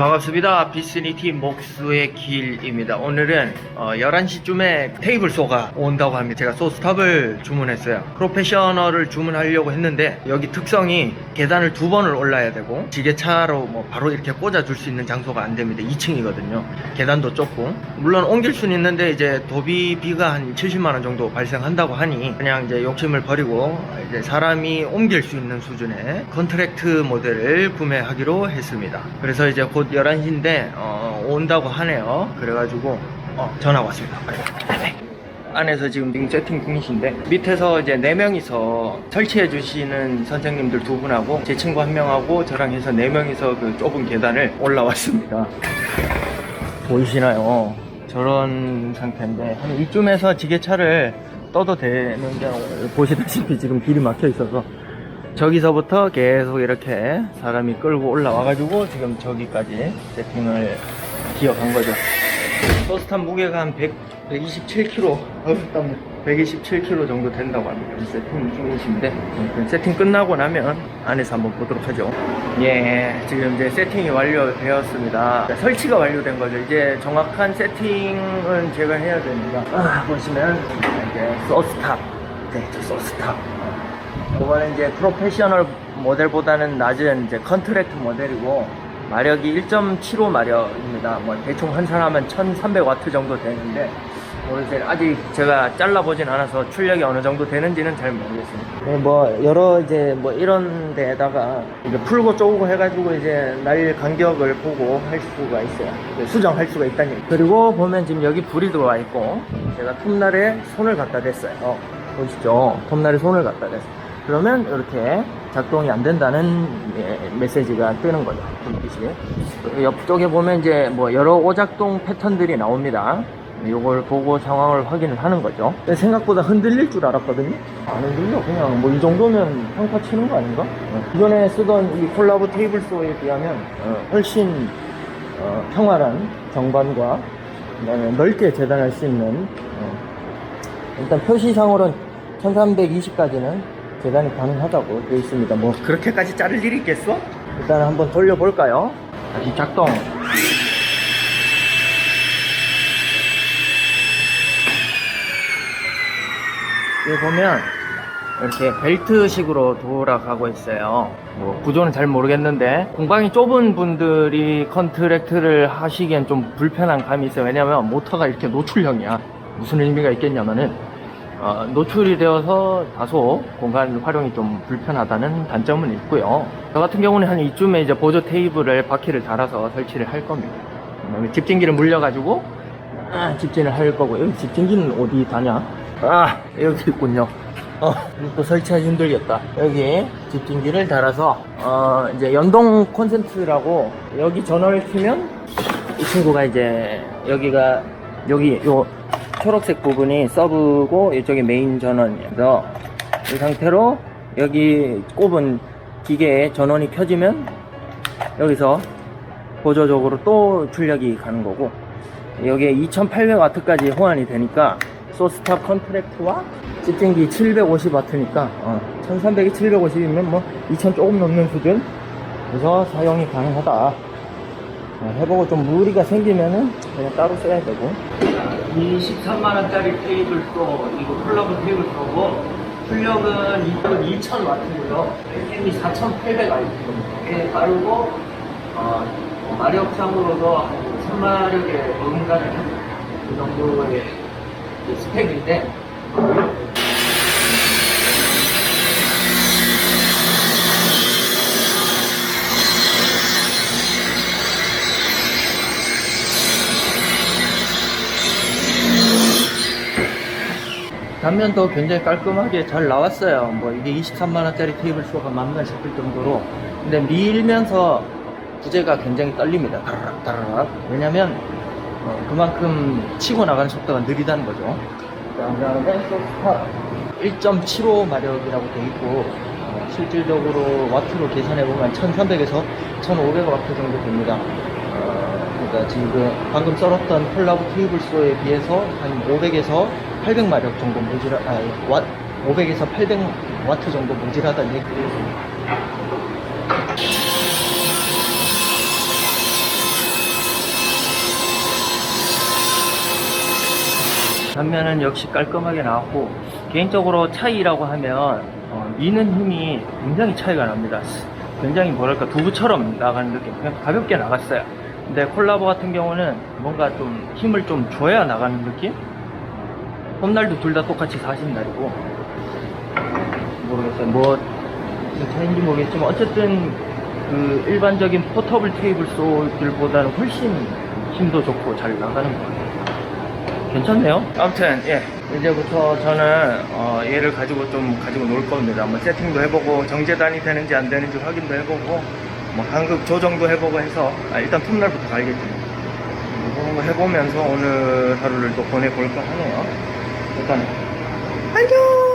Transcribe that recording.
반갑습니다. 비스니티 목수의 길입니다. 오늘은 어, 11시쯤에 테이블 소가 온다고 합니다. 제가 소스탑을 주문했어요. 프로페셔널을 주문하려고 했는데 여기 특성이 계단을 두 번을 올라야 되고 지게차로 뭐 바로 이렇게 꽂아줄 수 있는 장소가 안 됩니다. 2층이거든요. 계단도 좁고 물론 옮길 수는 있는데 이제 도비비가 한 70만 원 정도 발생한다고 하니 그냥 이제 욕심을 버리고 이제 사람이 옮길 수 있는 수준의 컨트랙트 모델을 구매하기로 했습니다. 그래서 이제 곧 11시인데 어, 온다고 하네요. 그래가지고 어, 전화 왔습니다. 안에서 지금 지금 세팅 중이신데 밑에서 이제 네 명이서 설치해 주시는 선생님들 두 분하고 제 친구 한 명하고 저랑 해서 네 명이서 그 좁은 계단을 올라왔습니다. 보이시나요? 저런 상태인데 한 이쯤에서 지게차를 떠도 되는데 보시다시피 지금 길이 막혀 있어서 저기서부터 계속 이렇게 사람이 끌고 올라와가지고 지금 저기까지 세팅을 기어간 거죠. 소스탄 무게가 한 100, 127kg, 어우, 땀나. 127kg 정도 된다고 합니다. 세팅 중이신데, 세팅 끝나고 나면 안에서 한번 보도록 하죠. 예, 지금 이제 세팅이 완료되었습니다. 설치가 완료된 거죠. 이제 정확한 세팅은 제가 해야 됩니다. 아, 보시면, 이제 소스탑. 네, 저 소스탑. 이거는 이제 프로페셔널 모델보다는 낮은 이제 컨트랙트 모델이고 마력이 1.75 마력입니다. 뭐 대충 환산하면 1,300와트 정도 되는데 모르겠어요. 아직 제가 잘라보진 않아서 출력이 어느 정도 되는지는 잘 모르겠습니다. 네, 뭐 여러 이제 뭐 이런 데다가 이제 풀고 쪼고 해가지고 이제 날 간격을 보고 할 수가 있어요. 네, 수정할 수가 있다니. 그리고 보면 지금 여기 불이 들어와 있고 제가 톱날에 손을 갖다 댔어요. 어, 보이시죠? 톱날에 손을 갖다 댔어요. 그러면 이렇게 작동이 안 된다는 예, 메시지가 뜨는 거죠. 불빛이. 옆쪽에 보면 이제 뭐 여러 오작동 패턴들이 나옵니다. 이걸 보고 상황을 확인을 하는 거죠. 생각보다 흔들릴 줄 알았거든요. 안 흔들려. 그냥 뭐 이 정도면 평타 치는 거 아닌가? 어. 기존에 쓰던 이 콜라보 테이블 소에 비하면 어, 훨씬 어, 평활한 정반과 넓게 재단할 수 있는 어, 일단 표시상으로는 1320까지는 재단이 가능하다고 되어 있습니다. 뭐 그렇게까지 자를 일이 있겠어? 일단 한번 돌려볼까요? 다시 작동. 여기 보면 이렇게 벨트식으로 돌아가고 있어요. 뭐 구조는 잘 모르겠는데 공방이 좁은 분들이 컨트랙트를 하시기엔 좀 불편한 감이 있어요. 왜냐면 모터가 이렇게 노출형이야. 무슨 의미가 있겠냐면은 어, 노출이 되어서 다소 공간 활용이 좀 불편하다는 단점은 있고요. 저 같은 경우는 한 이쯤에 이제 보조 테이블을 바퀴를 달아서 설치를 할 겁니다. 집진기를 물려가지고 아, 집진을 할 거고 여기 집진기는 어디 다냐? 아 여기 있군요. 어, 또 설치하기 힘들겠다. 여기 집진기를 달아서 어, 이제 연동 콘센트라고 여기 전원을 켜면 이 친구가 이제 여기가 여기 요 초록색 부분이 서브고 이쪽이 메인 전원이어서 이 상태로 여기 꼽은 기계에 전원이 켜지면 여기서 보조적으로 또 출력이 가는 거고 여기에 2800W까지 호환이 되니까 소스탑 컨트랙트와 집진기 750W니까 어, 1300이 750이면 뭐 2000 조금 넘는 수준. 그래서 사용이 가능하다. 어, 해보고 좀 무리가 생기면은 그냥 따로 써야 되고 23만원짜리 테이블 또 이거 콜라보 테이블 또고 출력은 이건 2000W고요. 햄이 4800W입니다. 빠르고 어, 마력상으로도 한 3마력에 어긋가는 그 정도의 그 스펙인데 단면도 굉장히 깔끔하게 잘 나왔어요. 뭐 이게 23만원짜리 테이블 수가 맞나 싶을 정도로. 근데 밀면서 부재가 굉장히 떨립니다. 다라락 다라락. 왜냐면 어, 그만큼 치고 나가는 속도가 느리다는 거죠. 그 다음에 소스탑 1.75 마력이라고 돼 있고 어, 실질적으로 와트로 계산해 보면 1,300에서 1,500와트 정도 됩니다. 어, 그러니까 지금 방금 썰었던 콜라보 테이블 수에 비해서 한 500에서 800마력 정도 무질, 아, 500에서 800와트 정도 무질하다는 얘기. 단면은 역시 깔끔하게 나왔고 개인적으로 차이라고 하면 어, 미는 힘이 굉장히 차이가 납니다. 굉장히 뭐랄까 두부처럼 나가는 느낌. 그냥 가볍게 나갔어요. 근데 콜라보 같은 경우는 뭔가 좀 힘을 좀 줘야 나가는 느낌? 홈날도 둘 다 똑같이 40날이고 모르겠어요. 뭐 무슨 차이인지 모르겠지만 어쨌든 그 일반적인 포터블 테이블 소들보다는 훨씬 힘도 좋고 잘 나가는 것 같아요. 괜찮네요. 아무튼 예 이제부터 저는 어, 얘를 가지고 좀 가지고 놀 겁니다. 한번 세팅도 해보고 정재단이 되는지 안 되는지 확인도 해보고 뭐 간극 조정도 해보고 해서 아, 일단 톱날부터 가야겠죠. 그런 거 해보면서 오늘 하루를 또 보내볼까 하네요. 일단 안녕.